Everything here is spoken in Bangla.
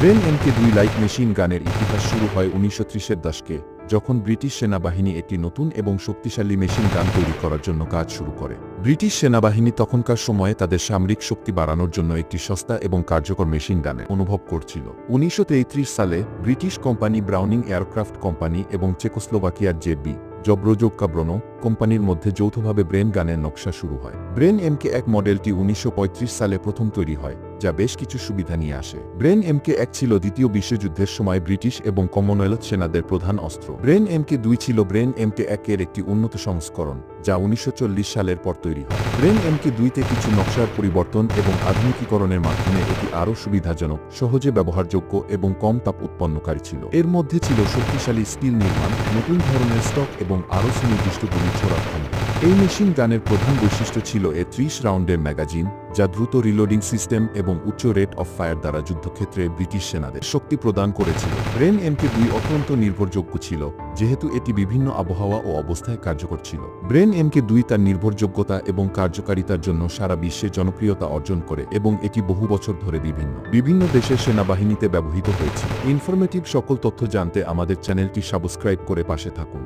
ব্রেন এমকে দুই লাইট মেশিন গানের ইতিহাস শুরু হয় উনিশশো ত্রিশের দশকে, যখন ব্রিটিশ সেনাবাহিনী একটি নতুন এবং শক্তিশালী মেশিন গান তৈরি করার জন্য কাজ শুরু করে। ব্রিটিশ সেনাবাহিনী তখনকার সময়ে তাদের সামরিক শক্তি বাড়ানোর জন্য একটি সস্তা এবং কার্যকর মেশিন গানে অনুভব করছিল। উনিশশো তেত্রিশ সালে British company Browning aircraft company এবং চেকোস্লোভাকিয়ার জেবি জব্রজোক্কা ব্রনো কোম্পানির মধ্যে যৌথভাবে ব্রেন গানের নকশা শুরু হয়। ব্রেন এমকে এক মডেলটি উনিশশো পঁয়ত্রিশ সালে প্রথম তৈরি হয়। যা বেশ কিছু সুবিধা নিয়ে আসে। ব্রেন এমকে এক ছিল দ্বিতীয় বিশ্বযুদ্ধের সময় ব্রিটিশ এবং কমনওয়েলথ সেনাদের প্রধান অস্ত্র। ব্রেন এমকে দুই ছিল ব্রেন এম এমকে একের একটি উন্নত সংস্করণ। যা উনিশশো চল্লিশ সালের পর তৈরি হয়। ব্রেন এমকে দুইতে কিছু নকশার পরিবর্তন এবং আধুনিকীকরণের মাধ্যমে এটি আরও সুবিধাজনক, সহজে ব্যবহারযোগ্য এবং কম তাপ উৎপন্নকারী ছিল। এর মধ্যে ছিল শক্তিশালী স্টিল নির্মাণ, নতুন ধরনের স্টক এবং আরও সুনির্দিষ্ট গুলি ছোড়ার ক্ষমতা। এই মেশিন গানের প্রধান বৈশিষ্ট্য ছিল এ ত্রিশ রাউন্ডের ম্যাগাজিন, যা দ্রুত রিলোডিং সিস্টেম এবং উচ্চ রেট অফ ফায়ার দ্বারা যুদ্ধক্ষেত্রে ব্রিটিশ সেনাদের শক্তি প্রদান করেছিল। ব্রেন এমকে দুই অত্যন্ত নির্ভরযোগ্য ছিল যেহেতু এটি বিভিন্ন আবহাওয়া ও অবস্থায় কার্যকর ছিল। ব্রেন এমকে দুই তার নির্ভরযোগ্যতা এবং কার্যকারিতার জন্য সারা বিশ্বে জনপ্রিয়তা অর্জন করে এবং এটি বহু বছর ধরে বিভিন্ন বিভিন্ন দেশের সেনাবাহিনীতে ব্যবহৃত হয়েছে। ইনফরমেটিভ সকল তথ্য জানতে আমাদের চ্যানেলটি সাবস্ক্রাইব করে পাশে থাকুন।